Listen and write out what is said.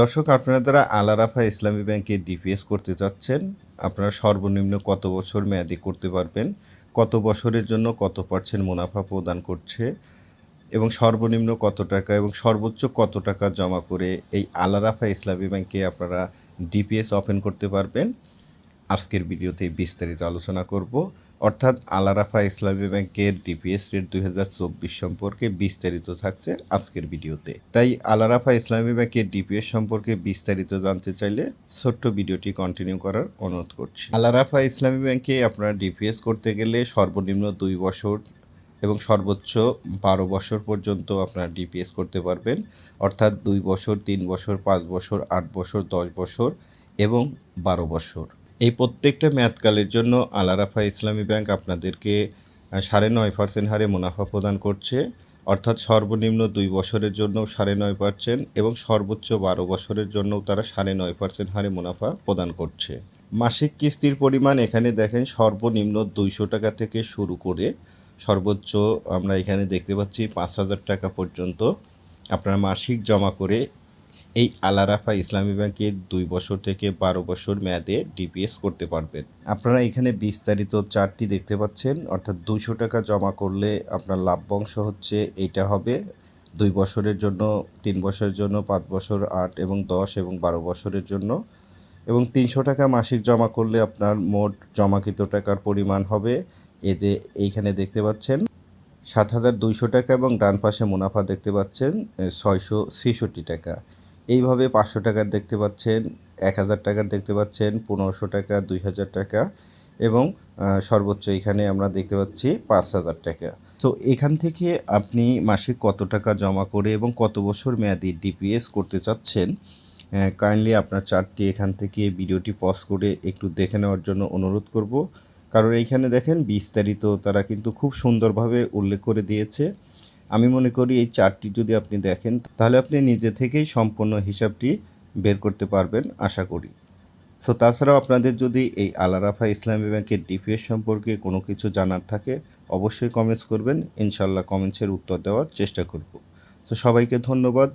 দর্শক, আপনারা যারা আলারাফা ইসলামী ব্যাংকে ডিপিএস করতে চাচ্ছেন, আপনারা সর্বনিম্ন কত বছর মেয়াদি করতে পারবেন? কত বছরের জন্য কত পার্সেন্ট মুনাফা প্রদান করছে? এবং সর্বনিম্ন কত টাকা এবং সর্বোচ্চ কত টাকা জমা করে এই আলারাফা ইসলামী ব্যাংকে আপনারা ডিপিএস ওপেন করতে পারবেন? আজকের ভিডিওতে বিস্তারিত আলোচনা করব। অর্থাৎ আলারাফা ইসলামী ব্যাংকের ডিপিএস রেট দুই হাজার চব্বিশ সম্পর্কে বিস্তারিত থাকছে আজকের ভিডিওতে। তাই আলারাফা ইসলামী ব্যাংকের ডিপিএস সম্পর্কে বিস্তারিত জানতে চাইলে ছোট্ট ভিডিওটি কন্টিনিউ করার অনুরোধ করছি। আলারাফা ইসলামী ব্যাংকে আপনারা ডিপিএস করতে গেলে সর্বনিম্ন দুই বছর এবং সর্বোচ্চ বারো বছর পর্যন্ত আপনারা ডিপিএস করতে পারবেন। অর্থাৎ দুই বছর, তিন বছর, পাঁচ বছর, আট বছর, দশ বছর এবং বারো বছর। এই প্রত্যেকটা মেয়াদকালের জন্য আলারাফা ইসলামী ব্যাংক আপনাদেরকে সাড়ে নয় পার্সেন্ট হারে মুনাফা প্রদান করছে। অর্থাৎ সর্বনিম্ন দুই বছরের জন্য সাড়ে নয় পার্সেন্ট এবং সর্বোচ্চ বারো বছরের জন্য তারা সাড়ে নয় পার্সেন্ট হারে মুনাফা প্রদান করছে। মাসিক কিস্তির পরিমাণ এখানে দেখেন সর্বনিম্ন দুইশো টাকা থেকে শুরু করে সর্বোচ্চ আমরা এখানে দেখতে পাচ্ছি পাঁচ হাজার টাকা পর্যন্ত। আপনারা মাসিক জমা করে এই আলারাফা ইসলামী ব্যাংকে দুই বছর থেকে বারো বছর মেয়াদে ডিপিএস করতে পারবেন আপনারা এখানে বিস্তারিত চারটি দেখতে পাচ্ছেন, অর্থাৎ দুইশো টাকা জমা করলে আপনার লাভ্যাংশ হচ্ছে এইটা হবে দুই বছরের জন্য, তিন বছরের জন্য, পাঁচ বছর, আট এবং দশ এবং বারো বছরের জন্য। এবং তিনশো টাকা মাসিক জমা করলে আপনার মোট জমাকৃত টাকার পরিমাণ হবে এই যে এইখানে দেখতে পাচ্ছেন। সাত হাজার দুইশো টাকা এবং ডান পাশে মুনাফা দেখতে পাচ্ছেন ছয়শো ছেষট্টি টাকা। এইভাবে পাঁচশো টাকার দেখতে পাচ্ছেন, এক হাজার টাকার দেখতে পাচ্ছেন, পনেরোশো টাকা, দুই হাজার টাকা এবং সর্বোচ্চ এখানে আমরা দেখতে পাচ্ছি পাঁচ হাজার টাকা। তো এখান থেকে আপনি মাসিক কত টাকা জমা করে এবং কত বছর মেয়াদি ডিপিএস করতে চাচ্ছেন কাইন্ডলি আপনার চার্টটি এখান থেকে ভিডিওটি পজ করে একটু দেখে নেওয়ার জন্য অনুরোধ করব। কারণ এইখানে দেখেন বিস্তারিত তারা কিন্তু খুব সুন্দরভাবে উল্লেখ করে দিয়েছে। আমি মনে করি এই চারটি যদি আপনি দেখেন, তাহলে আপনি নিজে থেকেই সম্পূর্ণ হিসাবটি বের করতে পারবেন, আশা করি। সো তাছাড়াও আপনাদের যদি এই আলারাফা ইসলামী ব্যাংকের ডিপিএস সম্পর্কে কোনো কিছু জানার থাকে, অবশ্যই কমেন্টস করবেন। ইনশাল্লাহ কমেন্টসের উত্তর দেওয়ার চেষ্টা করব। তো সবাইকে ধন্যবাদ।